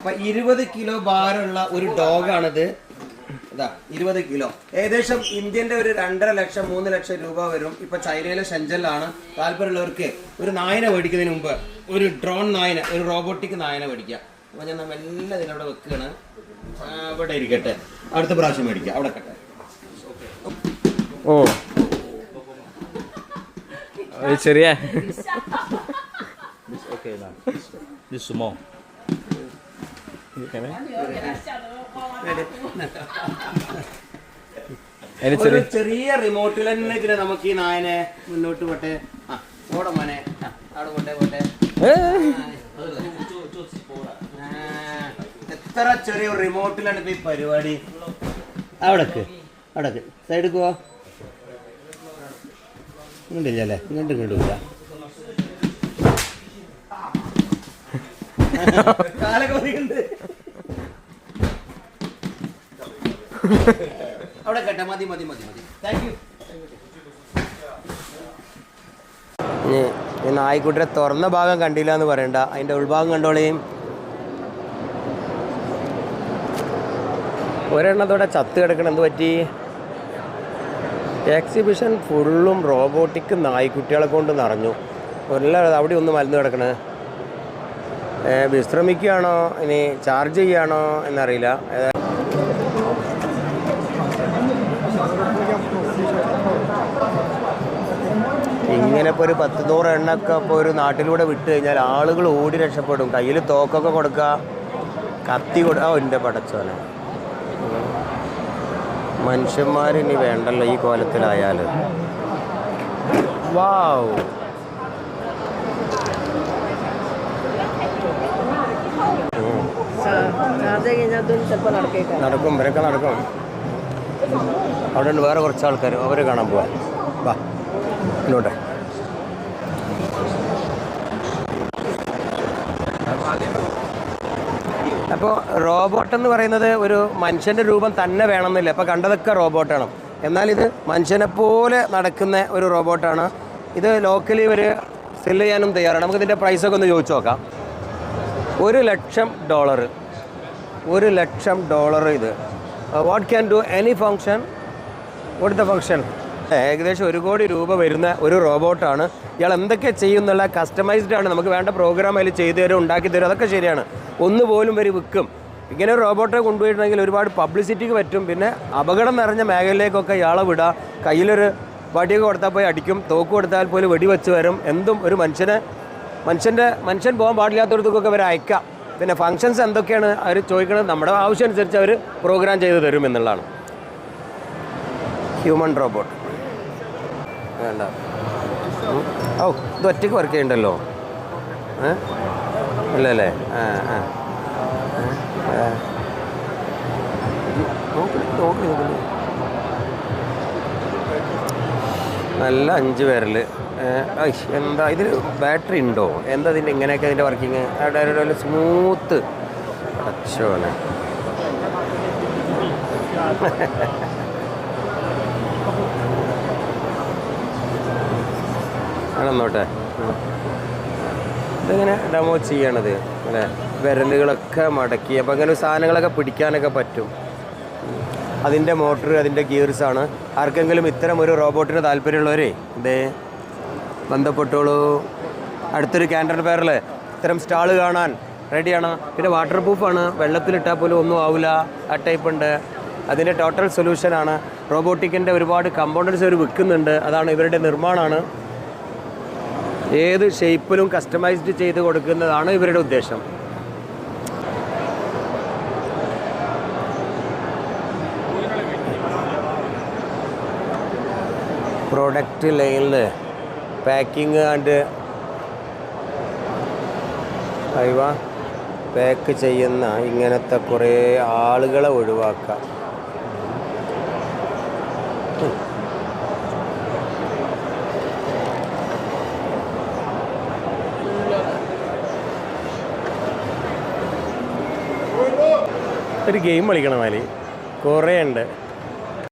അപ്പൊ ഇരുപത് കിലോ ഭാരമുള്ള ഒരു ഡോഗാണിത്. ഇതാ ഇരുപത് കിലോ. ഏകദേശം ഇന്ത്യന്റെ ഒരു രണ്ടര ലക്ഷം മൂന്ന് ലക്ഷം രൂപ വരും. ഇപ്പൊ ചൈനയിലെ ഷെഞ്ചലിലാണ് താല്പര്യമുള്ളവർക്ക് ഒരു നായനെ മേടിക്കുന്നതിന് മുമ്പ് ഒരു ഡ്രോൺ നായനെ ഒരു റോബോട്ടിക് നായനെ മേടിക്കാം. അപ്പൊ ഞാൻ എല്ലാം ഇതിനവിടെ വെക്കുകയാണ് അവിടെ ഇവിടെ ഇരിക്കട്ടെ. അടുത്ത പ്രാവശ്യം മേടിക്കാം. അവിടെ കട്ടെ ഓ. ശരിയാ ചെറിയ This ഒരു ചെറിയ റിമോട്ടിൽ തന്നെ ഇതിനെ നമുക്ക് ഈ നായനെ മുന്നോട്ട് പോട്ടെ. ആ ഓടെ മോനെ. അവിടെ പോട്ടെ പോട്ടെ. എത്ര ചെറിയ റിമോട്ടിലാണ് ഇപ്പൊ ഈ പരിപാടി. അവിടക്ക് അവിടക്ക്. സൈഡ് പോവാ ഇങ്ങോട്ടില്ല അല്ലേ? ഇങ്ങോട്ട് ഇങ്ങോട്ടില്ല കാലൊക്കെ അവിടെ കേട്ടെ മതി മതി മതി മതി. താങ്ക് യു ഈ നായ്ക്കുട്ടിയെ തുറന്ന ഭാഗം കണ്ടില്ല എന്ന് പറയണ്ട. അതിന്റെ ഉൾഭാഗം കണ്ടോളേയും ഒരെണ്ണത്തോടെ ചത്ത് കിടക്കണം എന്ത് പറ്റി? എക്സിബിഷൻ ഫുള്ളും റോബോട്ടിക് നായ്ക്കുട്ടികളെ കൊണ്ട് നിറഞ്ഞു. എല്ലാം അവിടെ ഒന്ന് മരുന്ന് കിടക്കണേ. വിശ്രമിക്കുകയാണോ? ഇനി ചാർജ് ചെയ്യുകയാണോ എന്നറിയില്ല. ഇങ്ങനെ ഇപ്പോൾ ഒരു പത്ത് നൂറ് എണ്ണൊക്കെ ഇപ്പോൾ ഒരു നാട്ടിലൂടെ വിട്ട് കഴിഞ്ഞാൽ ആളുകൾ ഓടി രക്ഷപ്പെടും. കയ്യിൽ തോക്കൊക്കെ കൊടുക്കുക കത്തി കൊടു ആ എന്റെ പടച്ചോനെ. മനുഷ്യന്മാരിനി വേണ്ടല്ലോ ഈ കോലത്തിലായാൽ വാവ്. നടക്കും ഇവരൊക്കെ നടക്കും. അവിടെ ഉണ്ട് വേറെ കുറച്ച് ആൾക്കാർ അവരെ കാണാൻ പോവാം. വാ ഇങ്ങോട്ടെ. അപ്പോൾ റോബോട്ട് എന്ന് പറയുന്നത് ഒരു മനുഷ്യന്റെ രൂപം തന്നെ വേണമെന്നില്ല. അപ്പോൾ കണ്ടതൊക്കെ റോബോട്ടാണ്. എന്നാൽ ഇത് മനുഷ്യനെ പോലെ നടക്കുന്ന ഒരു റോബോട്ടാണ്. ഇത് ലോക്കലി ഇവർ സെൽ ചെയ്യാനും തയ്യാറാണ്. നമുക്ക് ഇതിന്റെ പ്രൈസൊക്കെ ഒന്ന് ചോദിച്ചു നോക്കാം. ഒരു ലക്ഷം ഡോളർ ഒരു ലക്ഷം ഡോളർ ഇത്. What can do any function what the function ഏകദേശം ഒരു കോടി രൂപ വരുന്ന ഒരു റോബോട്ടാണ്. ഇയാൾ എന്തൊക്കെ ചെയ്യുന്നുള്ള കസ്റ്റമൈസ്ഡ് ആണ് നമുക്ക് വേണ്ട പ്രോഗ്രാം അതിൽ ചെയ്തു തരും ഉണ്ടാക്കി തരും. അതൊക്കെ ശരിയാണ്. ഒന്ന് പോലും വരി വിൽക്കും. ഇങ്ങനെ ഒരു റോബോട്ടെ കൊണ്ടുപോയിട്ടുണ്ടെങ്കിൽ ഒരുപാട് പബ്ലിസിറ്റിക്ക് പറ്റും. പിന്നെ അപകടം നിറഞ്ഞ മേഖലയിലേക്കൊക്കെ ഇയാളെ വിടുക കയ്യിലൊരു വടിയൊക്കെ കൊടുത്താൽ പോയി അടിക്കും. തോക്ക് കൊടുത്താൽ പോലും വെടി വെടിവെച്ച് വരും. എന്തും ഒരു മനുഷ്യനെ മനുഷ്യന്റെ മനുഷ്യൻ പോകാൻ പാടില്ലാത്തടത്തേക്കൊക്കെ അവർ അയക്കാം. പിന്നെ ഫങ്ഷൻസ് എന്തൊക്കെയാണ് അവർ ചോദിക്കുന്നത് നമ്മുടെ ആവശ്യം അനുസരിച്ച് അവർ പ്രോഗ്രാം ചെയ്ത് തരും എന്നുള്ളതാണ്. ഹ്യൂമൻ റോബോട്ട് വേണ്ട. ഓ ഇത് ഒറ്റയ്ക്ക് വർക്ക് ചെയ്യണ്ടല്ലോ? ഏ? നല്ല അഞ്ച് പേരിൽ എന്താ ഇതിൽ ബാറ്ററി ഉണ്ടോ? എന്താ ഇതിന്റെ ഇങ്ങനെയൊക്കെ ഇതിന്റെ വർക്കിങ് അവിടെ സ്മൂത്ത് അച്ചോനെ ആണെന്നോട്ടെ. ഇതിങ്ങനെ ഡെമോ ചെയ്യണത്? അല്ലേ വിരലുകളൊക്കെ മടക്കി. അപ്പോൾ അങ്ങനെ സാധനങ്ങളൊക്കെ പിടിക്കാനൊക്കെ പറ്റും. അതിന്റെ മോട്ടർ അതിന്റെ ഗിയർസ് ആണ്. ആർക്കെങ്കിലും ഇത്തരം ഒരു റോബോട്ടിന് താല്പര്യമുള്ളവരേ ഇതേ ബന്ധപ്പെട്ടോളൂ. അടുത്തൊരു ക്യാൻഡൽ പേരിൽ ഇത്തരം സ്റ്റാൾ കാണാൻ റെഡിയാണ്. പിന്നെ വാട്ടർ പ്രൂഫാണ് വെള്ളത്തിലിട്ടാൽ പോലും ഒന്നും ആവില്ല ആ ടൈപ്പ് ഉണ്ട്. അതിന്റെ ടോട്ടൽ സൊല്യൂഷനാണ് റോബോട്ടിക്കിന്റെ ഒരുപാട് കമ്പോണൻസ് അവർ വിൽക്കുന്നുണ്ട് അതാണ് ഇവരുടെ നിർമ്മാണമാണ്. ഏത് ഷേപ്പിലും കസ്റ്റമൈസ്ഡ് ചെയ്ത് കൊടുക്കുന്നതാണ് ഇവരുടെ ഉദ്ദേശം. പ്രോഡക്റ്റ് ലൈനിൽ പാക്കിങ് ആൻഡ് അയവ പാക്ക് ചെയ്യുന്ന ഇങ്ങനത്തെ കുറേ ആളുകളെ ഒഴിവാക്കാം. ഒരു ഗെയിം കളിക്കണം അതിൽ കുറേ ഉണ്ട്